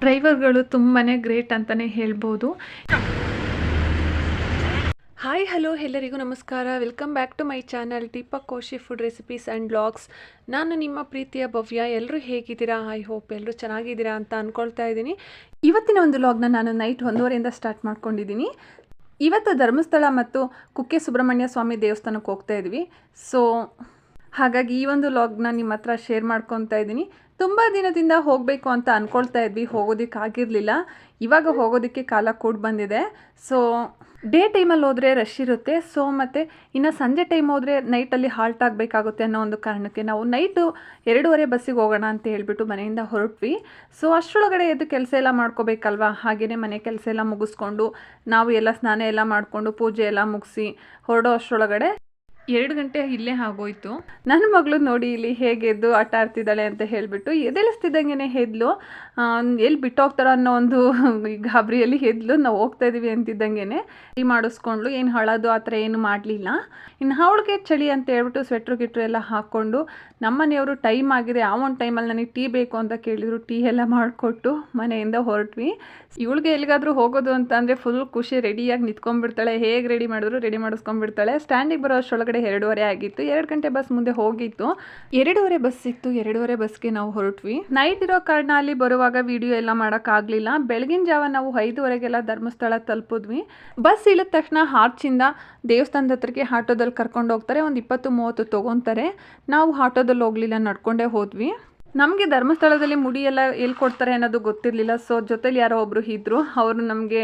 ಡ್ರೈವರ್ಗಳು ತುಂಬಾ ಗ್ರೇಟ್ ಅಂತಲೇ ಹೇಳ್ಬೋದು. ಹಾಯ್ ಹಲೋ ಎಲ್ಲರಿಗೂ ನಮಸ್ಕಾರ. Welcome back to my channel Deepak Koshy food recipes and blogs ನಾನು ನಿಮ್ಮ ಪ್ರೀತಿಯ ಭವ್ಯ. ಎಲ್ಲರೂ ಹೇಗಿದ್ದೀರಾ? ಐ ಹೋಪ್ ಎಲ್ಲರೂ ಚೆನ್ನಾಗಿದ್ದೀರಾ ಅಂತ ಅಂದ್ಕೊಳ್ತಾ ಇದ್ದೀನಿ. ಇವತ್ತಿನ ಒಂದು ಲಾಗ್ನ ನಾನು ನೈಟ್ ಒಂದೂವರೆಯಿಂದ ಸ್ಟಾರ್ಟ್ ಮಾಡ್ಕೊಂಡಿದ್ದೀನಿ. ಇವತ್ತು ಧರ್ಮಸ್ಥಳ ಮತ್ತು ಕುಕ್ಕೆ ಸುಬ್ರಹ್ಮಣ್ಯ ಸ್ವಾಮಿ ದೇವಸ್ಥಾನಕ್ಕೆ ಹೋಗ್ತಾ ಇದ್ವಿ. ಸೊ ಹಾಗಾಗಿ ಈ ಒಂದು ಲಾಗ್ನ ನಿಮ್ಮ ಹತ್ರ ಶೇರ್ ಮಾಡ್ಕೊತಾ ಇದ್ದೀನಿ. ತುಂಬ ದಿನದಿಂದ ಹೋಗಬೇಕು ಅಂತ ಅಂದ್ಕೊಳ್ತಾ ಇದ್ವಿ. ಹೋಗೋದಕ್ಕಾಗಿರಲಿಲ್ಲ ಇವಾಗ ಹೋಗೋದಕ್ಕೆ ಕಾಲ ಕೂಡ ಬಂದಿದೆ. ಸೊ ಡೇ ಟೈಮಲ್ಲಿ ಹೋದರೆ ರಶ್ ಇರುತ್ತೆ. ಸೊ ಮತ್ತು ಇನ್ನು ಸಂಜೆ ಟೈಮ್ ಹೋದರೆ ನೈಟಲ್ಲಿ ಹಾಲ್ಟ್ ಆಗಬೇಕಾಗುತ್ತೆ ಅನ್ನೋ ಒಂದು ಕಾರಣಕ್ಕೆ ನಾವು ನೈಟು ಎರಡೂವರೆ ಬಸ್ಸಿಗೆ ಹೋಗೋಣ ಅಂತ ಹೇಳಿಬಿಟ್ಟು ಮನೆಯಿಂದ ಹೊರಟ್ವಿ. ಸೊ ಅಷ್ಟರೊಳಗಡೆ ಎದ್ದು ಕೆಲಸ ಎಲ್ಲ ಮಾಡ್ಕೋಬೇಕಲ್ವಾ? ಹಾಗೆಯೇ ಮನೆ ಕೆಲಸ ಎಲ್ಲ ಮುಗಿಸ್ಕೊಂಡು ನಾವು ಎಲ್ಲ ಸ್ನಾನ ಎಲ್ಲ ಮಾಡಿಕೊಂಡು ಪೂಜೆ ಎಲ್ಲ ಮುಗಿಸಿ ಹೊರಡೋ ಅಷ್ಟರೊಳಗಡೆ ಎರಡು ಗಂಟೆ ಇಲ್ಲೇ ಆಗೋಯ್ತು. ನನ್ನ ಮಗಳು ನೋಡಿ ಇಲ್ಲಿ ಹೇಗೆ ಎದ್ದು ಆಟ ಆಡ್ತಿದ್ದಾಳೆ ಅಂತ ಹೇಳಿಬಿಟ್ಟು ಎದೆಲಿಸ್ತಿದ್ದಂಗೆ ಹೆದ್ಲು. ಎಲ್ಲಿ ಬಿಟ್ಟೋಗ್ತಾರೋ ಅನ್ನೋ ಒಂದು ಗಾಬರಿಯಲ್ಲಿ ಹೆದ್ಲು. ನಾವು ಹೋಗ್ತಾ ಇದೀವಿ ಅಂತಿದ್ದಂಗೆ ಈ ಮಾಡಿಸ್ಕೊಂಡ್ಲು ಏನು ಹಳೋದು, ಆ ಥರ ಏನು ಮಾಡಲಿಲ್ಲ. ಇನ್ನು ಅವಳಿಗೆ ಚಳಿ ಅಂತ ಹೇಳ್ಬಿಟ್ಟು ಸ್ವೆಟ್ರ್ ಗಿಟ್ರು ಎಲ್ಲ ಹಾಕ್ಕೊಂಡು ನಮ್ಮನೆಯವರು ಟೈಮ್ ಆಗಿದೆ. ಆ ಒಂದು ಟೈಮಲ್ಲಿ ನನಗೆ ಟೀ ಬೇಕು ಅಂತ ಕೇಳಿದರು. ಟೀ ಎಲ್ಲ ಮಾಡಿಕೊಟ್ಟು ಮನೆಯಿಂದ ಹೊರಟ್ವಿ. ಇವಳಿಗೆ ಎಲ್ಲಿಗಾದರೂ ಹೋಗೋದು ಅಂತ ಅಂದರೆ ಫುಲ್ ಖುಷಿ ರೆಡಿಯಾಗಿ ನಿಂತ್ಕೊಂಡ್ಬಿಡ್ತಾಳೆ. ಹೇಗೆ ರೆಡಿ ಮಾಡಿದ್ರು ರೆಡಿ ಮಾಡಿಸ್ಕೊಂಡ್ಬಿಡ್ತಾಳೆ. ಸ್ಟ್ಯಾಂಡಿಗೆ ಬರೋ ಅಷ್ಟರೊಳಗಡೆ ಎರಡೂವರೆ ಆಗಿತ್ತು, ಎರಡು ಗಂಟೆ ಬಸ್ ಮುಂದೆ ಹೋಗಿತ್ತು. ಎರಡೂವರೆ ಬಸ್ ಸಿಕ್ತು ಎರಡೂವರೆ ಬಸ್ಗೆ ನಾವು ಹೊರಟ್ವಿ. ನೈಟ್ ಇರೋ ಕಾರಣ ಅಲ್ಲಿ ಬರುವಾಗ ವಿಡಿಯೋ ಎಲ್ಲ ಮಾಡೋಕ್ಕಾಗಲಿಲ್ಲ. ಬೆಳಗಿನ ಜಾವ ನಾವು ಐದುವರೆಗೆಲ್ಲ ಧರ್ಮಸ್ಥಳ ತಲುಪಿದ್ವಿ. ಬಸ್ ಇಳಿದ ತಕ್ಷಣ ಹಾರ್ಚಿಂದ ದೇವಸ್ಥಾನದ ಹತ್ರಕ್ಕೆ ಆಟೋದಲ್ಲಿ ಕರ್ಕೊಂಡು ಹೋಗ್ತಾರೆ, ಒಂದು ಇಪ್ಪತ್ತು ಮೂವತ್ತು ತೊಗೊತಾರೆ. ನಾವು ಆಟೋದಲ್ಲಿ ಹೋಗಲಿಲ್ಲ, ನಡ್ಕೊಂಡೇ ಹೋದ್ವಿ. ನಮಗೆ ಧರ್ಮಸ್ಥಳದಲ್ಲಿ ಮುಡಿ ಎಲ್ಲ ಕೊಡ್ತಾರೆ ಅನ್ನೋದು ಗೊತ್ತಿರಲಿಲ್ಲ. ಸೊ ಜೊತೆಲಿ ಯಾರೋ ಒಬ್ಬರು ಇದ್ದರು ಅವರು ನಮಗೆ,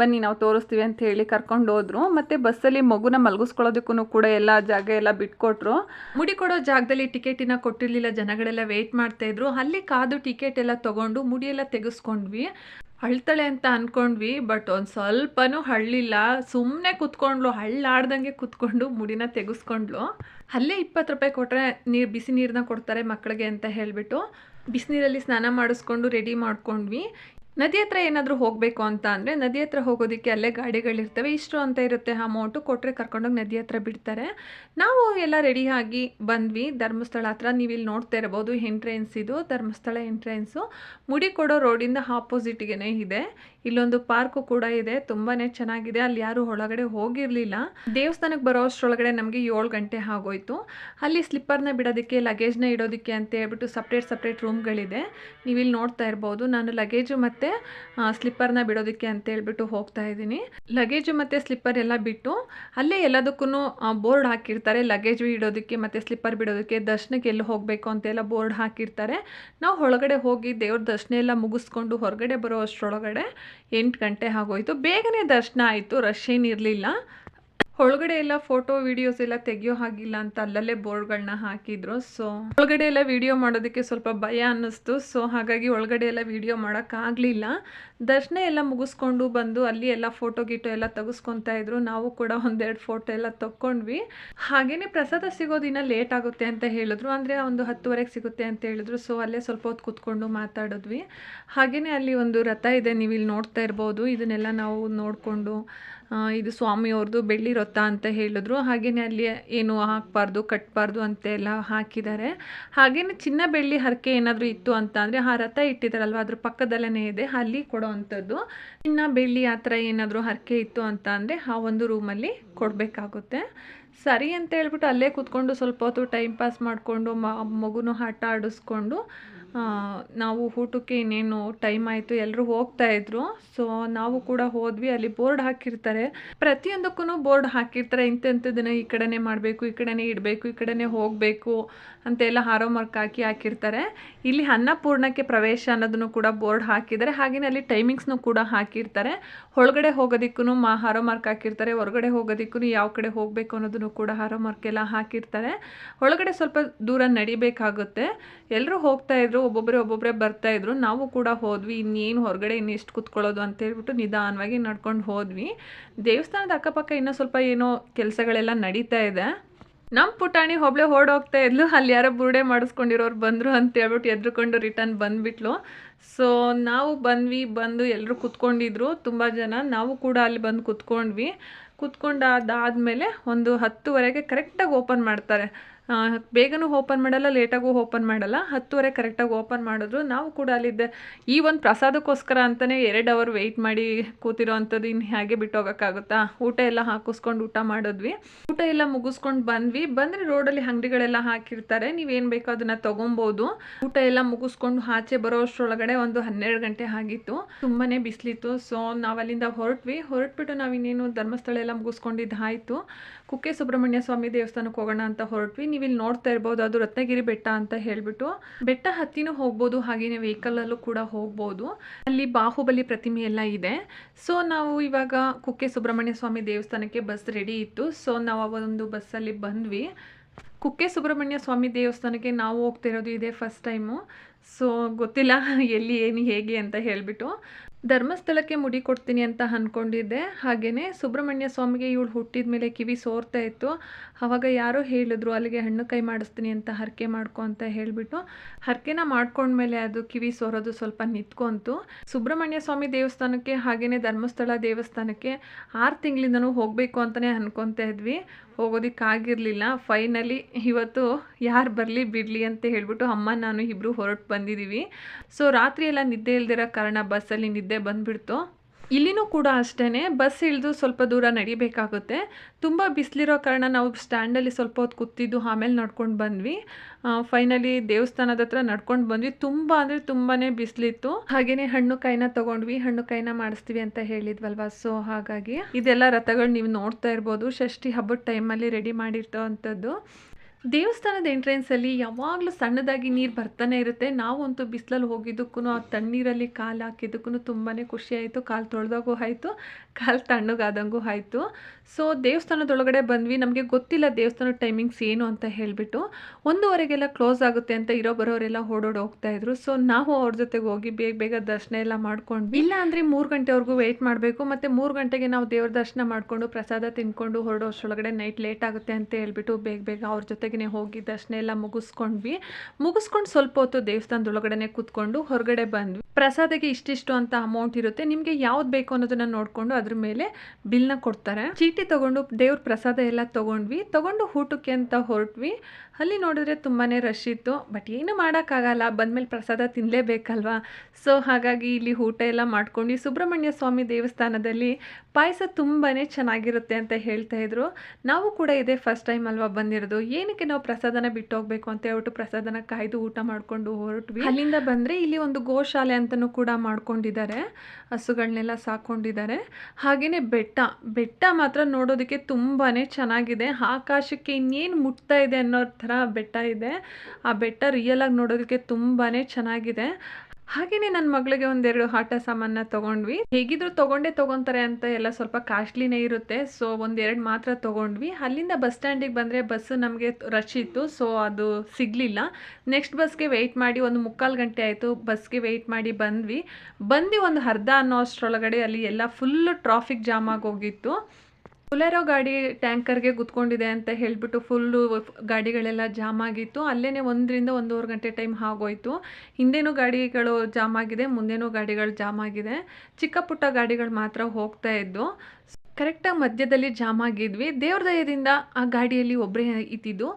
ಬನ್ನಿ ನಾವು ತೋರಿಸ್ತೀವಿ ಅಂತ ಹೇಳಿ ಕರ್ಕೊಂಡು ಹೋದ್ರು. ಮತ್ತು ಬಸ್ಸಲ್ಲಿ ಮಗುನ ಮಲಗಿಸ್ಕೊಳ್ಳೋದಕ್ಕೂ ಕೂಡ ಎಲ್ಲ ಜಾಗ ಎಲ್ಲ ಬಿಟ್ಕೊಟ್ರು. ಮುಡಿ ಕೊಡೋ ಜಾಗದಲ್ಲಿ ಟಿಕೆಟಿನ ಕೊಟ್ಟಿರಲಿಲ್ಲ. ಜನಗಳೆಲ್ಲ ವೆಯ್ಟ್ ಮಾಡ್ತಾಯಿದ್ರು ಅಲ್ಲಿ ಕಾದು ಟಿಕೆಟ್ ಎಲ್ಲ ತೊಗೊಂಡು ಮುಡಿಯೆಲ್ಲ ತೆಗೆಸ್ಕೊಂಡ್ವಿ. ಅಳ್ತಾಳೆ ಅಂತ ಅಂದ್ಕೊಂಡ್ವಿ ಬಟ್ ಒಂದು ಸ್ವಲ್ಪನೂ ಹಳ್ಳಿಲ್ಲ. ಸುಮ್ಮನೆ ಕುತ್ಕೊಂಡ್ಲು, ಹಳ್ಳಾಡ್ದಂಗೆ ಕುತ್ಕೊಂಡು ಮುಡಿನ ತೆಗೆಸ್ಕೊಂಡ್ಲು. ಅಲ್ಲೇ ಇಪ್ಪತ್ತು ರೂಪಾಯಿ ಕೊಟ್ಟರೆ ನೀರು ಬಿಸಿ ನೀರನ್ನ ಕೊಡ್ತಾರೆ ಮಕ್ಕಳಿಗೆ ಅಂತ ಹೇಳಿಬಿಟ್ಟು ಬಿಸಿನೀರಲ್ಲಿ ಸ್ನಾನ ಮಾಡಿಸ್ಕೊಂಡು ರೆಡಿ ಮಾಡ್ಕೊಂಡ್ವಿ. ನದಿ ಹತ್ರ ಏನಾದರೂ ಹೋಗಬೇಕು ಅಂತ ಅಂದರೆ ನದಿ ಹತ್ರ ಹೋಗೋದಕ್ಕೆ ಅಲ್ಲೇ ಗಾಡಿಗಳಿರ್ತವೆ. ಇಷ್ಟು ಅಂತ ಇರುತ್ತೆ ಅಮೌಂಟು ಕೊಟ್ಟರೆ ಕರ್ಕೊಂಡೋಗಿ ನದಿ ಹತ್ರ ಬಿಡ್ತಾರೆ. ನಾವು ಎಲ್ಲ ರೆಡಿಯಾಗಿ ಬಂದ್ವಿ. ಧರ್ಮಸ್ಥಳ ಹತ್ರ ನೀವು ಇಲ್ಲಿ ನೋಡ್ತಾ ಇರ್ಬೋದು ಎಂಟ್ರೆನ್ಸ್ ಇದು. ಧರ್ಮಸ್ಥಳ ಎಂಟ್ರೆನ್ಸು ಮುಡಿ ಕೊಡೋ ರೋಡಿಂದ ಆಪೋಸಿಟ್ಗೆ ಇದೆ. ಇಲ್ಲೊಂದು ಪಾರ್ಕು ಕೂಡ ಇದೆ, ತುಂಬಾನೇ ಚೆನ್ನಾಗಿದೆ. ಅಲ್ಲಿ ಯಾರು ಒಳಗಡೆ ಹೋಗಿರಲಿಲ್ಲ. ದೇವಸ್ಥಾನಕ್ಕೆ ಬರೋ ಅಷ್ಟರೊಳಗಡೆ ನಮಗೆ ಏಳು ಗಂಟೆ ಆಗೋಯ್ತು. ಅಲ್ಲಿ ಸ್ಲಿಪ್ಪರ್ನ ಬಿಡೋದಕ್ಕೆ ಲಗೇಜ್ನ ಇಡೋದಕ್ಕೆ ಅಂತ ಹೇಳ್ಬಿಟ್ಟು ಸಪ್ರೇಟ್ ಸಪ್ರೇಟ್ ರೂಮ್ಗಳಿದೆ ನೀವು ಇಲ್ಲಿ ನೋಡ್ತಾ ಇರ್ಬೋದು, ನಾನು ಲಗೇಜು ಮತ್ತು ಸ್ಲಿಪ್ಪರ್ನ ಬಿಡೋದಕ್ಕೆ ಅಂತ ಹೇಳ್ಬಿಟ್ಟು ಹೋಗ್ತಾ ಇದ್ದೀನಿ. ಲಗೇಜು ಮತ್ತು ಸ್ಲಿಪ್ಪರ್ ಎಲ್ಲ ಬಿಟ್ಟು, ಅಲ್ಲೇ ಎಲ್ಲದಕ್ಕೂ ಬೋರ್ಡ್ ಹಾಕಿರ್ತಾರೆ. ಲಗೇಜ್ ಇಡೋದಕ್ಕೆ ಮತ್ತು ಸ್ಲಿಪ್ಪರ್ ಬಿಡೋದಕ್ಕೆ, ದರ್ಶನಕ್ಕೆ ಎಲ್ಲಿ ಹೋಗಬೇಕು ಅಂತೆಲ್ಲ ಬೋರ್ಡ್ ಹಾಕಿರ್ತಾರೆ. ನಾವು ಒಳಗಡೆ ಹೋಗಿ ದೇವ್ರ ದರ್ಶನ ಎಲ್ಲ ಮುಗಿಸ್ಕೊಂಡು ಹೊರಗಡೆ ಬರೋ ಅಷ್ಟರೊಳಗಡೆ ಎಂಟು ಗಂಟೆ ಆಗೋಯ್ತು. ಬೇಗನೆ ದರ್ಶನ ಆಯಿತು ರಶ್ ಏನಿರಲಿಲ್ಲ. ಒಳಗಡೆ ಎಲ್ಲ ಫೋಟೋ ವಿಡಿಯೋಸ್ ಎಲ್ಲ ತೆಗಿಯೋ ಹಾಗಿಲ್ಲ ಅಂತ ಅಲ್ಲಲ್ಲೇ ಬೋರ್ಡ್ಗಳನ್ನ ಹಾಕಿದ್ರು. ಸೊ ಒಳಗಡೆ ಎಲ್ಲ ವಿಡಿಯೋ ಮಾಡೋದಕ್ಕೆ ಸ್ವಲ್ಪ ಭಯ ಅನ್ನಿಸ್ತು. ಸೊ ಹಾಗಾಗಿ ಒಳಗಡೆ ಎಲ್ಲ ವಿಡಿಯೋ ಮಾಡೋಕ್ಕಾಗಲಿಲ್ಲ. ದರ್ಶನ ಎಲ್ಲ ಮುಗಿಸ್ಕೊಂಡು ಬಂದು ಅಲ್ಲಿ ಎಲ್ಲ ಫೋಟೋ, ಗಿಟೋ ಎಲ್ಲ ತೆಗೆಸ್ಕೊತಾ ಇದ್ರು. ನಾವು ಕೂಡ ಒಂದೆರಡು ಫೋಟೋ ಎಲ್ಲ ತಕ್ಕೊಂಡ್ವಿ. ಹಾಗೇನೆ ಪ್ರಸಾದ ಸಿಗೋ ದಿನ ಲೇಟ್ ಆಗುತ್ತೆ ಅಂತ ಹೇಳಿದ್ರು. ಅಂದರೆ ಒಂದು ಹತ್ತುವರೆಗೆ ಸಿಗುತ್ತೆ ಅಂತ ಹೇಳಿದ್ರು. ಸೊ ಅಲ್ಲೇ ಸ್ವಲ್ಪ ಹೊತ್ತು ಕೂತ್ಕೊಂಡು ಮಾತಾಡಿದ್ವಿ. ಹಾಗೆಯೇ ಅಲ್ಲಿ ಒಂದು ರಥ ಇದೆ ನೀವು ಇಲ್ಲಿ ನೋಡ್ತಾ ಇರ್ಬೋದು. ಇದನ್ನೆಲ್ಲ ನಾವು ನೋಡಿಕೊಂಡು ಇದು ಸ್ವಾಮಿಯವ್ರದ್ದು ಬೆಳ್ಳಿ ರಥ ಅಂತ ಹೇಳಿದ್ರು. ಹಾಗೆಯೇ ಅಲ್ಲಿ ಏನು ಹಾಕಬಾರ್ದು ಕಟ್ಟಬಾರ್ದು ಅಂತೆಲ್ಲ ಹಾಕಿದ್ದಾರೆ. ಹಾಗೆಯೇ ಚಿನ್ನ ಬೆಳ್ಳಿ ಹರಕೆ ಏನಾದರೂ ಇತ್ತು ಅಂತ ಅಂದರೆ ಆ ರಥ ಇಟ್ಟಿದ್ದಾರಲ್ವ, ಅದ್ರ ಪಕ್ಕದಲ್ಲೇ ಇದೆ, ಅಲ್ಲಿ ಕೊಡೋ ಅಂಥದ್ದು. ಚಿನ್ನ ಬೆಳ್ಳಿ ಆ ಥರ ಏನಾದರೂ ಹರಕೆ ಇತ್ತು ಅಂತ ಅಂದರೆ ಆ ಒಂದು ರೂಮಲ್ಲಿ ಕೊಡಬೇಕಾಗುತ್ತೆ. ಸರಿ ಅಂತ ಹೇಳ್ಬಿಟ್ಟು ಅಲ್ಲೇ ಕೂತ್ಕೊಂಡು ಸ್ವಲ್ಪ ಹೊತ್ತು ಟೈಮ್ ಪಾಸ್ ಮಾಡಿಕೊಂಡು ಮಗುನೂ ಆಟ ಆಡಿಸ್ಕೊಂಡು ನಾವು ಊಟಕ್ಕೆ ಇನ್ನೇನು ಟೈಮ್ ಆಯಿತು ಎಲ್ಲರೂ ಹೋಗ್ತಾ ಹೋಗ್ತಾಯಿದ್ರು ಸೊ ನಾವು ಕೂಡ ಹೋದ್ವಿ. ಅಲ್ಲಿ ಬೋರ್ಡ್ ಹಾಕಿರ್ತಾರೆ. ಪ್ರತಿಯೊಂದಕ್ಕೂ ಬೋರ್ಡ್ ಹಾಕಿರ್ತಾರೆ. ದಿನ ಈ ಕಡೆನೇ ಮಾಡಬೇಕು, ಈ ಕಡೆನೇ ಇಡಬೇಕು, ಈ ಕಡೆನೇ ಹೋಗಬೇಕು ಅಂತೆಲ್ಲ ಹಾರೋ ಮಾರ್ಕ್ ಹಾಕಿ ಹಾಕಿರ್ತಾರೆ. ಇಲ್ಲಿ ಅನ್ನಪೂರ್ಣಕ್ಕೆ ಪ್ರವೇಶ ಅನ್ನೋದನ್ನು ಕೂಡ ಬೋರ್ಡ್ ಹಾಕಿದ್ದಾರೆ. ಹಾಗೆಯೇ ಅಲ್ಲಿ ಟೈಮಿಂಗ್ಸ್ನು ಕೂಡ ಹಾಕಿರ್ತಾರೆ. ಒಳಗಡೆ ಹೋಗೋದಕ್ಕೂ ಮಾ ಹಾರೋ ಮಾರ್ಕ್ ಹಾಕಿರ್ತಾರೆ. ಹೊರಗಡೆ ಹೋಗೋದಕ್ಕೂ ಯಾವ ಕಡೆ ಹೋಗಬೇಕು ಅನ್ನೋದನ್ನು ಕೂಡ ಹಾರೋ ಎಲ್ಲ ಹಾಕಿರ್ತಾರೆ. ಒಳಗಡೆ ಸ್ವಲ್ಪ ದೂರ ನಡಿಬೇಕಾಗುತ್ತೆ. ಎಲ್ಲರೂ ಹೋಗ್ತಾ ಇದ್ರು ಒಬ್ಬೊಬ್ಬರೇ ಒಬ್ಬೊಬ್ಬರೇ ಬರ್ತಾ ಇದ್ರು. ನಾವು ಕೂಡ ಹೋದ್ವಿ. ಇನ್ನೇನು ಹೊರಗಡೆ ಇನ್ನು ಎಷ್ಟು ಕೂತ್ಕೊಳ್ಳೋದು ಅಂತ ಹೇಳ್ಬಿಟ್ಟು ನಿಧಾನವಾಗಿ ನಡ್ಕೊಂಡು ಹೋದ್ವಿ. ದೇವಸ್ಥಾನದ ಅಕ್ಕಪಕ್ಕ ಇನ್ನೂ ಸ್ವಲ್ಪ ಏನೋ ಕೆಲಸಗಳೆಲ್ಲ ನಡೀತಾ ಇದೆ. ನಮ್ಮ ಪುಟಾಣಿ ಒಬ್ಳೆ ಓಡೋಗ್ತಾ ಇದ್ಲು. ಅಲ್ಲಿ ಯಾರೋ ಬುರುಡೆ ಮಾಡಿಸ್ಕೊಂಡಿರೋರು ಬಂದರು ಅಂತ ಹೇಳ್ಬಿಟ್ಟು ಎದ್ರುಕೊಂಡು ರಿಟರ್ನ್ ಬಂದುಬಿಟ್ಲು. ಸೊ ನಾವು ಬಂದ್ವಿ, ಬಂದು ಎಲ್ಲರೂ ಕುತ್ಕೊಂಡಿದ್ರು. ತುಂಬ ಜನ. ನಾವು ಕೂಡ ಅಲ್ಲಿ ಬಂದು ಕುತ್ಕೊಂಡ್ವಿ. ಕುತ್ಕೊಂಡು ಅದಾದಮೇಲೆ ಒಂದು ಹತ್ತುವರೆಗೆ ಕರೆಕ್ಟಾಗಿ ಓಪನ್ ಮಾಡ್ತಾರೆ. ಬೇಗನೂ ಓಪನ್ ಮಾಡಲ್ಲ, ಲೇಟಾಗೂ ಓಪನ್ ಮಾಡಲ್ಲ. ಹತ್ತುವರೆ ಕರೆಕ್ಟಾಗಿ ಓಪನ್ ಮಾಡಿದ್ರು. ನಾವು ಕೂಡ ಅಲ್ಲಿದ್ದೆ ಈ ಒಂದು ಪ್ರಸಾದಕ್ಕೋಸ್ಕರ ಅಂತಲೇ ಎರಡು ಅವರ್ ವೆಯ್ಟ್ ಮಾಡಿ ಕೂತಿರೋ ಅಂಥದ್ದು ಇನ್ನು ಹೇಗೆ ಬಿಟ್ಟು ಹೋಗೋಕ್ಕಾಗುತ್ತಾ? ಊಟ ಎಲ್ಲ ಹಾಕಿಸ್ಕೊಂಡು ಊಟ ಮಾಡಿದ್ವಿ. ಊಟ ಎಲ್ಲ ಮುಗಿಸ್ಕೊಂಡು ಬಂದ್ವಿ. ಬಂದರೆ ರೋಡಲ್ಲಿ ಅಂಗಡಿಗಳೆಲ್ಲ ಹಾಕಿರ್ತಾರೆ. ನೀವೇನು ಬೇಕೋ ಅದನ್ನು ತೊಗೊಬೋದು. ಊಟ ಎಲ್ಲ ಮುಗಿಸ್ಕೊಂಡು ಆಚೆ ಬರೋ ಅಷ್ಟರೊಳಗಡೆ ಒಂದು ಹನ್ನೆರಡು ಗಂಟೆ ಆಗಿತ್ತು. ತುಂಬಾ ಬಿಸಿಲಿತ್ತು. ಸೊ ನಾವು ಅಲ್ಲಿಂದ ಹೊರಟ್ವಿ. ಹೊರಟ್ಬಿಟ್ಟು ನಾವು ಇನ್ನೇನು ಧರ್ಮಸ್ಥಳ ಎಲ್ಲ ಮುಗಿಸ್ಕೊಂಡಿದ್ದು ಆಯಿತು ಕುಕ್ಕೆ ಸುಬ್ರಹ್ಮಣ್ಯ ಸ್ವಾಮಿ ದೇವಸ್ಥಾನಕ್ಕೆ ಹೋಗೋಣ ಅಂತ ಹೊರಟ್ವಿ. ನೀವು ಇಲ್ಲಿ ನೋಡ್ತಾ ಇರ್ಬೋದು, ಅದು ರತ್ನಗಿರಿ ಬೆಟ್ಟ ಅಂತ ಹೇಳ್ಬಿಟ್ಟು. ಬೆಟ್ಟ ಹತ್ತಿನೂ ಹೋಗ್ಬೋದು, ಹಾಗೆಯೇ ವೆಹಿಕಲಲ್ಲೂ ಕೂಡ ಹೋಗ್ಬೋದು. ಅಲ್ಲಿ ಬಾಹುಬಲಿ ಪ್ರತಿಮೆ ಎಲ್ಲ ಇದೆ. ಸೊ ನಾವು ಇವಾಗ ಕುಕ್ಕೆ ಸುಬ್ರಹ್ಮಣ್ಯ ಸ್ವಾಮಿ ದೇವಸ್ಥಾನಕ್ಕೆ ಬಸ್ ರೆಡಿ ಇತ್ತು. ಸೊ ನಾವು ಅವೊಂದು ಒಂದು ಬಸ್ಸಲ್ಲಿ ಬಂದ್ವಿ. ಕುಕ್ಕೆ ಸುಬ್ರಹ್ಮಣ್ಯ ಸ್ವಾಮಿ ದೇವಸ್ಥಾನಕ್ಕೆ ನಾವು ಹೋಗ್ತಿರೋದು ಇದೆ ಫಸ್ಟ್ ಟೈಮು ಸೊ ಗೊತ್ತಿಲ್ಲ ಎಲ್ಲಿ, ಏನು, ಹೇಗೆ ಅಂತ ಹೇಳಿಬಿಟ್ಟು. ಧರ್ಮಸ್ಥಳಕ್ಕೆ ಮುಡಿ ಕೊಡ್ತೀನಿ ಅಂತ ಅಂದ್ಕೊಂಡಿದ್ದೆ ಹಾಗೆಯೇ ಸುಬ್ರಹ್ಮಣ್ಯ ಸ್ವಾಮಿಗೆ ಇವಳು ಹುಟ್ಟಿದ ಮೇಲೆ ಕಿವಿ ಸೋರ್ತಾ ಇತ್ತು. ಆವಾಗ ಯಾರೋ ಹೇಳಿದ್ರು, ಅಲ್ಲಿಗೆ ಹಣ್ಣು ಕೈ ಮಾಡಿಸ್ತೀನಿ ಅಂತ ಹರಕೆ ಮಾಡ್ಕೊ ಅಂತ ಹೇಳಿಬಿಟ್ಟು ಹರಕೆನ ಮಾಡ್ಕೊಂಡ್ಮೇಲೆ ಅದು ಕಿವಿ ಸೋರೋದು ಸ್ವಲ್ಪ ನಿಂತ್ಕೊಂತು. ಸುಬ್ರಹ್ಮಣ್ಯ ಸ್ವಾಮಿ ದೇವಸ್ಥಾನಕ್ಕೆ ಹಾಗೆಯೇ ಧರ್ಮಸ್ಥಳ ದೇವಸ್ಥಾನಕ್ಕೆ ಆರು ತಿಂಗಳಿಂದನೂ ಹೋಗಬೇಕು ಅಂತಲೇ ಅಂದ್ಕೊತಾ ಇದ್ವಿ. ಹೋಗೋದಕ್ಕಾಗಿರಲಿಲ್ಲ. ಫೈನಲಿ ಇವತ್ತು ಯಾರು ಬರಲಿ ಬಿಡಲಿ ಅಂತ ಹೇಳಿಬಿಟ್ಟು ಅಮ್ಮ, ನಾನು ಇಬ್ಬರು ಹೊರಟು ಬಂದಿದ್ದೀವಿ ಸೊ ರಾತ್ರಿ ಎಲ್ಲ ನಿದ್ದೆ ಇಲ್ದಿರೋ ಕಾರಣ ಬಸ್ಸಲ್ಲಿ ನಿದ್ದೆ ಬಂದುಬಿಡ್ತು. ಇಲ್ಲಿನೂ ಕೂಡ ಅಷ್ಟೇ ಬಸ್ ಇಳಿದು ಸ್ವಲ್ಪ ದೂರ ನಡಿಬೇಕಾಗುತ್ತೆ. ತುಂಬ ಬಿಸಿಲಿರೋ ಕಾರಣ ನಾವು ಸ್ಟ್ಯಾಂಡಲ್ಲಿ ಸ್ವಲ್ಪ ಹೊತ್ತು ಕೂತಿದ್ದು, ಆಮೇಲೆ ನಡ್ಕೊಂಡು ಬಂದ್ವಿ. ಫೈನಲಿ ದೇವಸ್ಥಾನದ ಹತ್ರ ನಡ್ಕೊಂಡು ಬಂದ್ವಿ. ತುಂಬ ಅಂದರೆ ತುಂಬಾ ಬಿಸಿಲಿತ್ತು. ಹಾಗೆಯೇ ಹಣ್ಣು ಕಾಯಿನ ತೊಗೊಂಡ್ವಿ. ಹಣ್ಣು ಕಾಯಿನ ಮಾಡಿಸ್ತೀವಿ ಅಂತ ಹೇಳಿದ್ವಲ್ವಾ? ಸೊ, ಹಾಗಾಗಿ ಇದೆಲ್ಲ ರಥಗಳು ನೀವು ನೋಡ್ತಾ ಇರ್ಬೋದು. ಷಷ್ಠಿ ಹಬ್ಬದ ಟೈಮಲ್ಲಿ ರೆಡಿ ಮಾಡಿರ್ತೋ ಅಂಥದ್ದು ದೇವಸ್ಥಾನದ ಎಂಟ್ರೆನ್ಸಲ್ಲಿ ಯಾವಾಗಲೂ ಸಣ್ಣದಾಗಿ ನೀರು ಬರ್ತಾನೆ ಇರುತ್ತೆ. ನಾವಂತೂ ಬಿಸಿಲಲ್ಲಿ ಹೋಗಿದ್ದಕ್ಕೂ ಆ ತಣ್ಣೀರಲ್ಲಿ ಕಾಲು ಹಾಕಿದ್ದಕ್ಕೂ ತುಂಬಾ ಖುಷಿ ಆಯಿತು. ಕಾಲು ತೊಳೆದಾಗೂ ಆಯಿತು. ಕಾಲು ತಣ್ಣಗಾದಂಗೂ ಆಯಿತು. ಸೊ ದೇವಸ್ಥಾನದೊಳಗಡೆ ಬಂದ್ವಿ. ನಮಗೆ ಗೊತ್ತಿಲ್ಲ ದೇವಸ್ಥಾನದ ಟೈಮಿಂಗ್ಸ್ ಏನು ಅಂತ ಹೇಳಿಬಿಟ್ಟು. ಒಂದೂವರೆಗೆಲ್ಲ ಕ್ಲೋಸ್ ಆಗುತ್ತೆ ಅಂತ ಇರೋ ಬರೋರೆಲ್ಲ ಓಡೋಡಿ ಹೋಗ್ತಾ ಇದ್ರು. ಸೊ ನಾವು ಅವ್ರ ಜೊತೆಗೆ ಹೋಗಿ ಬೇಗ ಬೇಗ ದರ್ಶನ ಎಲ್ಲ ಮಾಡ್ಕೊಂಡ್ವಿ. ಇಲ್ಲ ಅಂದರೆ ಮೂರು ಗಂಟೆವರೆಗೂ ವೆಯ್ಟ್ ಮಾಡಬೇಕು. ಮತ್ತು ಮೂರು ಗಂಟೆಗೆ ನಾವು ದೇವ್ರ ದರ್ಶನ ಮಾಡಿಕೊಂಡು ಪ್ರಸಾದ ತಿನ್ಕೊಂಡು ಹೊರಡೋ ಅಷ್ಟರೊಳಗಡೆ ನೈಟ್ ಲೇಟ್ ಆಗುತ್ತೆ ಅಂತ ಹೇಳ್ಬಿಟ್ಟು ಬೇಗ ಬೇಗ ಅವ್ರ ಜೊತೆಗೇ ಹೋಗಿ ದರ್ಶನ ಎಲ್ಲ ಮುಗಿಸ್ಕೊಂಡ್ವಿ. ಮುಗಿಸ್ಕೊಂಡು ಸ್ವಲ್ಪ ಹೊತ್ತು ದೇವಸ್ಥಾನದೊಳಗಡೆ ಕೂತ್ಕೊಂಡು ಹೊರಗಡೆ ಬಂದ್ವಿ. ಪ್ರಸಾದಕ್ಕೆ ಇಷ್ಟಿಷ್ಟು ಅಂತ ಅಮೌಂಟ್ ಇರುತ್ತೆ. ನಿಮಗೆ ಯಾವ್ದು ಬೇಕು ಅನ್ನೋದನ್ನ ನೋಡಿಕೊಂಡು ಅದ್ರ ಮೇಲೆ ಬಿಲ್ನ ಕೊಡ್ತಾರೆ. ಚೀಟಿ ತಗೊಂಡು ದೇವ್ರ ಪ್ರಸಾದ ಎಲ್ಲ ತಗೊಂಡ್ವಿ. ತಗೊಂಡು ಊಟಕ್ಕೆ ಅಂತ ಹೊರಟ್ವಿ. ಅಲ್ಲಿ ನೋಡಿದ್ರೆ ತುಂಬಾನೇ ರಶ್ ಇತ್ತು. ಬಟ್ ಏನು ಮಾಡೋಕ್ಕಾಗಲ್ಲ. ಬಂದ್ಮೇಲೆ ಪ್ರಸಾದ ತಿನ್ನಲೇಬೇಕಲ್ವಾ ಸೊ ಹಾಗಾಗಿ ಇಲ್ಲಿ ಊಟ ಎಲ್ಲ ಮಾಡ್ಕೊಂಡು ಸುಬ್ರಹ್ಮಣ್ಯ ಸ್ವಾಮಿ ದೇವಸ್ಥಾನದಲ್ಲಿ ಪಾಯಸ ತುಂಬಾ ಚೆನ್ನಾಗಿರುತ್ತೆ ಅಂತ ಹೇಳ್ತಾ ಇದ್ರು. ನಾವು ಕೂಡ ಇದೇ ಫಸ್ಟ್ ಟೈಮ್ ಅಲ್ವಾ ಬಂದಿರೋದು. ಏನಕ್ಕೆ ನಾವು ಪ್ರಸಾದನ ಬಿಟ್ಟು ಹೋಗ್ಬೇಕು ಅಂತ ಹೇಳ್ಬಿಟ್ಟು ಪ್ರಸಾದನ ಕಾಯ್ದು ಊಟ ಮಾಡಿಕೊಂಡು ಹೊರಟ್ವಿ. ಅಲ್ಲಿಂದ ಬಂದರೆ ಇಲ್ಲಿ ಒಂದು ಗೋಶಾಲೆ ಅಂತಲೂ ಕೂಡ ಮಾಡ್ಕೊಂಡಿದ್ದಾರೆ. ಹಸುಗಳನ್ನೆಲ್ಲ ಸಾಕೊಂಡಿದ್ದಾರೆ. ಹಾಗೆಯೇ ಬೆಟ್ಟ. ಬೆಟ್ಟ ಮಾತ್ರ ನೋಡೋದಕ್ಕೆ ತುಂಬಾ ಚೆನ್ನಾಗಿದೆ. ಆಕಾಶಕ್ಕೆ ಇನ್ನೇನು ಮುಟ್ತಾ ಇದೆ ಅನ್ನೋ ಥರ ಬೆಟ್ಟ ಇದೆ. ಆ ಬೆಟ್ಟ ರಿಯಲಾಗಿ ನೋಡೋದಕ್ಕೆ ತುಂಬಾ ಚೆನ್ನಾಗಿದೆ. ಹಾಗೆಯೇ ನನ್ನ ಮಗಳಿಗೆ ಒಂದೆರಡು ಆಟ ಸಾಮಾನ ತಗೊಂಡ್ವಿ. ಹೇಗಿದ್ರು ತೊಗೊಂಡೇ ತೊಗೊತಾರೆ ಅಂತ ಎಲ್ಲ ಸ್ವಲ್ಪ ಕಾಸ್ಟ್ಲಿನೇ ಇರುತ್ತೆ. ಸೊ ಒಂದೆರಡು ಮಾತ್ರ ತಗೊಂಡ್ವಿ. ಅಲ್ಲಿಂದ ಬಸ್ ಸ್ಟ್ಯಾಂಡಿಗೆ ಬಂದರೆ ಬಸ್ಸು ನಮಗೆ ರಶ್ ಇತ್ತು. ಸೊ ಅದು ಸಿಗಲಿಲ್ಲ. ನೆಕ್ಸ್ಟ್ ಬಸ್ಗೆ ವೆಯ್ಟ್ ಮಾಡಿ ಒಂದು ಮುಕ್ಕಾಲು ಗಂಟೆ ಆಯಿತು. ಬಸ್ಗೆ ವೆಯ್ಟ್ ಮಾಡಿ ಬಂದ್ವಿ. ಬಂದು ಒಂದು ಅರ್ಧ ಅನ್ನೋ ಅಷ್ಟರೊಳಗಡೆ ಅಲ್ಲಿ ಎಲ್ಲ ಫುಲ್ಲು ಟ್ರಾಫಿಕ್ ಜಾಮ್ ಆಗಿ ಹೋಗಿತ್ತು. ಬುಲೆರೋ ಗಾಡಿ ಟ್ಯಾಂಕರ್ಗೆ ಕುತ್ಕೊಂಡಿದೆ ಅಂತ ಹೇಳಿಬಿಟ್ಟು ಫುಲ್ಲು ಗಾಡಿಗಳೆಲ್ಲ ಜಾಮ್ ಆಗಿತ್ತು ಅಲ್ಲೇ ಒಂದರಿಂದ ಒಂದೂವರೆ ಗಂಟೆ ಟೈಮ್ ಆಗೋಯ್ತು. ಹಿಂದೆನೂ ಗಾಡಿಗಳು ಜಾಮ್ ಆಗಿದೆ ಮುಂದೆನೂ ಗಾಡಿಗಳು ಜಾಮ್ ಆಗಿದೆ ಚಿಕ್ಕ ಪುಟ್ಟ ಗಾಡಿಗಳು ಮಾತ್ರ ಹೋಗ್ತಾ ಇದ್ದು. ಕರೆಕ್ಟಾಗಿ ಮಧ್ಯದಲ್ಲಿ ಜಾಮ್ ಆಗಿದ್ವಿ. ದೇವ್ರ ದಯದಿಂದ ಆ ಗಾಡಿಯಲ್ಲಿ ಒಬ್ಬರೇ ಇದ್ದಿದ್ದು.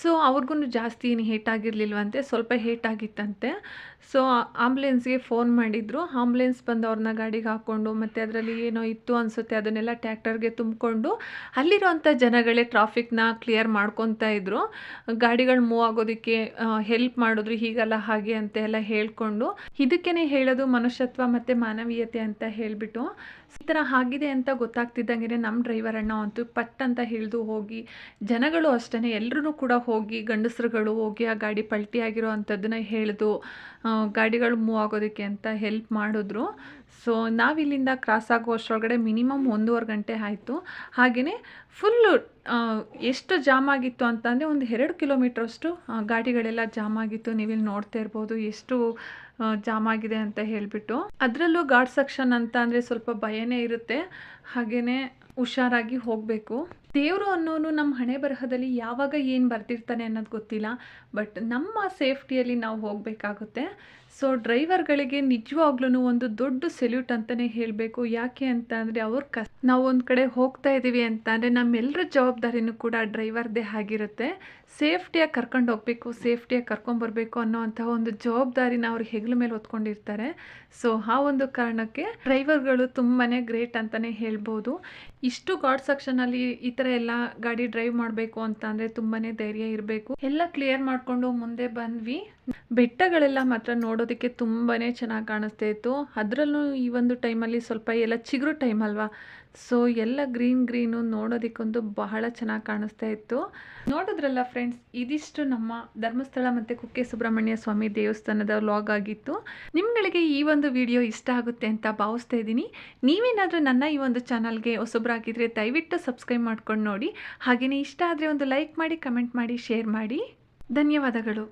ಸೊ ಅವ್ರಿಗೂ ಜಾಸ್ತಿ ಏನು ಹೇಟ್ ಆಗಿರಲಿಲ್ವಂತೆ, ಸ್ವಲ್ಪ ಹೇಟ್ ಆಗಿತ್ತಂತೆ. ಸೊ ಆಂಬುಲೆನ್ಸ್ಗೆ ಫೋನ್ ಮಾಡಿದ್ರು. ಆಂಬುಲೆನ್ಸ್ ಬಂದು ಅವ್ರನ್ನ ಗಾಡಿಗೆ ಹಾಕ್ಕೊಂಡು, ಮತ್ತು ಅದರಲ್ಲಿ ಏನೋ ಇತ್ತು ಅನಿಸುತ್ತೆ, ಅದನ್ನೆಲ್ಲ ಟ್ಯಾಕ್ಟರ್ಗೆ ತುಂಬಿಕೊಂಡು, ಅಲ್ಲಿರುವಂಥ ಜನಗಳೇ ಟ್ರಾಫಿಕ್ನ ಕ್ಲಿಯರ್ ಮಾಡ್ಕೊತಾ ಇದ್ರು. ಗಾಡಿಗಳು ಮೂವ್ ಆಗೋದಕ್ಕೆ ಹೆಲ್ಪ್ ಮಾಡಿದ್ರು, ಹೀಗಲ್ಲ ಹಾಗೆ ಅಂತ ಎಲ್ಲ ಹೇಳ್ಕೊಂಡು. ಇದಕ್ಕೇ ಹೇಳೋದು ಮನುಷ್ಯತ್ವ ಮತ್ತು ಮಾನವೀಯತೆ ಅಂತ ಹೇಳಿಬಿಟ್ಟು. ಈ ಥರ ಆಗಿದೆ ಅಂತ ಗೊತ್ತಾಗ್ತಿದ್ದಂಗೆ ನಮ್ಮ ಡ್ರೈವರ್ ಅಣ್ಣ ಅಂತೂ ಪಟ್ ಅಂತ ಹಿಡಿದು ಹೋಗಿ, ಜನಗಳು ಅಷ್ಟೇ ಎಲ್ಲರೂ ಕೂಡ ಹೋಗಿ ಗಂಡಸರುಗಳು ಹೋಗಿ ಆ ಗಾಡಿ ಪಲ್ಟಿ ಆಗಿರೋ ಅಂಥದ್ದನ್ನ ಹೇಳಿದು ಗಾಡಿಗಳು ಮೂವ್ ಆಗೋದಕ್ಕೆ ಅಂತ ಹೆಲ್ಪ್ ಮಾಡಿದ್ರು. ಸೊ ನಾವಿಲ್ಲಿಂದ ಕ್ರಾಸ್ ಆಗೋ ಮಿನಿಮಮ್ ಒಂದೂವರೆ ಗಂಟೆ ಆಯಿತು. ಹಾಗೆಯೇ ಫುಲ್ಲು ಎಷ್ಟು ಜಾಮ್ ಆಗಿತ್ತು ಅಂತಂದರೆ ಒಂದು ಎರಡು ಕಿಲೋಮೀಟ್ರಷ್ಟು ಗಾಡಿಗಳೆಲ್ಲ ಜಾಮ್ ಆಗಿತ್ತು. ನೀವಿಲ್ಲಿ ನೋಡ್ತಾ ಇರ್ಬೋದು ಎಷ್ಟು ಜಾಮ್ ಆಗಿದೆ ಅಂತ ಹೇಳಿಬಿಟ್ಟು. ಅದರಲ್ಲೂ ಘಾಟ್ ಸೆಕ್ಷನ್ ಅಂತ ಅಂದರೆ ಸ್ವಲ್ಪ ಭಯನೇ ಇರುತ್ತೆ. ಹಾಗೆಯೇ ಹುಷಾರಾಗಿ ಹೋಗಬೇಕು. ದೇವರು ಅನ್ನೋನು ನಮ್ಮ ಹಣೆ ಬರಹದಲ್ಲಿ ಯಾವಾಗ ಏನು ಬರ್ತಿರ್ತಾನೆ ಅನ್ನೋದು ಗೊತ್ತಿಲ್ಲ, ಬಟ್ ನಮ್ಮ ಸೇಫ್ಟಿಯಲ್ಲಿ ನಾವು ಹೋಗಬೇಕಾಗುತ್ತೆ. ಸೊ ಡ್ರೈವರ್ಗಳಿಗೆ ನಿಜವಾಗ್ಲೂ ಒಂದು ದೊಡ್ಡ ಸೆಲ್ಯೂಟ್ ಅಂತಲೇ ಹೇಳಬೇಕು. ಯಾಕೆ ಅಂತ ಅಂದರೆ ಅವ್ರ ಕ ನಾವು ಒಂದು ಕಡೆ ಹೋಗ್ತಾ ಇದ್ದೀವಿ ಅಂತ ಅಂದರೆ ನಮ್ಮೆಲ್ಲರ ಜವಾಬ್ದಾರಿನೂ ಕೂಡ ಡ್ರೈವರ್ದೇ ಆಗಿರುತ್ತೆ. ಸೇಫ್ಟಿಯಾಗಿ ಕರ್ಕೊಂಡು ಹೋಗಬೇಕು ಸೇಫ್ಟಿಯಾಗಿ ಕರ್ಕೊಂಬರ್ಬೇಕು ಅನ್ನೋ ಅಂತಹ ಒಂದು ಜವಾಬ್ದಾರಿನ ಅವ್ರ ಹೆಗಲ ಮೇಲೆ ಹೊತ್ಕೊಂಡಿರ್ತಾರೆ. ಸೊ ಆ ಒಂದು ಕಾರಣಕ್ಕೆ ಡ್ರೈವರ್ಗಳು ತುಂಬಾ ಗ್ರೇಟ್ ಅಂತಲೇ ಹೇಳ್ಬೋದು. ಇಷ್ಟು ಗಾಡ್ ಸೆಕ್ಷನಲ್ಲಿ ಈ ಥರ ಎಲ್ಲ ಗಾಡಿ ಡ್ರೈವ್ ಮಾಡಬೇಕು ಅಂತ ಅಂದರೆ ತುಂಬಾ ಧೈರ್ಯ ಇರಬೇಕು. ಎಲ್ಲ ಕ್ಲಿಯರ್ ಮಾಡಿಕೊಂಡು ಮುಂದೆ ಬಂದ್ವಿ. ಬೆಟ್ಟಗಳೆಲ್ಲ ಮಾತ್ರ ನೋಡೋದಕ್ಕೆ ತುಂಬಾ ಚೆನ್ನಾಗಿ ಕಾಣಿಸ್ತಾ ಇತ್ತು. ಅದರಲ್ಲೂ ಈ ಒಂದು ಟೈಮಲ್ಲಿ ಸ್ವಲ್ಪ ಎಲ್ಲ ಚಿಗುರು ಟೈಮ್ ಅಲ್ವಾ? ಸೊ ಎಲ್ಲ ಗ್ರೀನ್ ಗ್ರೀನು ನೋಡೋದಕ್ಕೊಂದು ಬಹಳ ಚೆನ್ನಾಗಿ ಕಾಣಿಸ್ತಾ ಇತ್ತು. ನೋಡಿದ್ರಲ್ಲ ಫ್ರೆಂಡ್ಸ್ ಇದಿಷ್ಟು ನಮ್ಮ ಧರ್ಮಸ್ಥಳ ಮತ್ತು ಕುಕ್ಕೆ ಸುಬ್ರಹ್ಮಣ್ಯ ಸ್ವಾಮಿ ದೇವಸ್ಥಾನದ ವ್ಲಾಗ್ ಆಗಿತ್ತು. ನಿಮ್ಗಳಿಗೆ ಈ ಒಂದು ವಿಡಿಯೋ ಇಷ್ಟ ಆಗುತ್ತೆ ಅಂತ ಭಾವಿಸ್ತಾ ಇದ್ದೀನಿ. ನೀವೇನಾದರೂ ನನ್ನ ಈ ಒಂದು ಚಾನಲ್ಗೆ ಹೊಸೊಬ್ಬರಾಗಿದ್ದರೆ ದಯವಿಟ್ಟು ಸಬ್ಸ್ಕ್ರೈಬ್ ಮಾಡ್ಕೊಂಡು ನೋಡಿ. ಹಾಗೆಯೇ ಇಷ್ಟ ಆದರೆ ಒಂದು ಲೈಕ್ ಮಾಡಿ ಕಮೆಂಟ್ ಮಾಡಿ ಶೇರ್ ಮಾಡಿ. ಧನ್ಯವಾದಗಳು.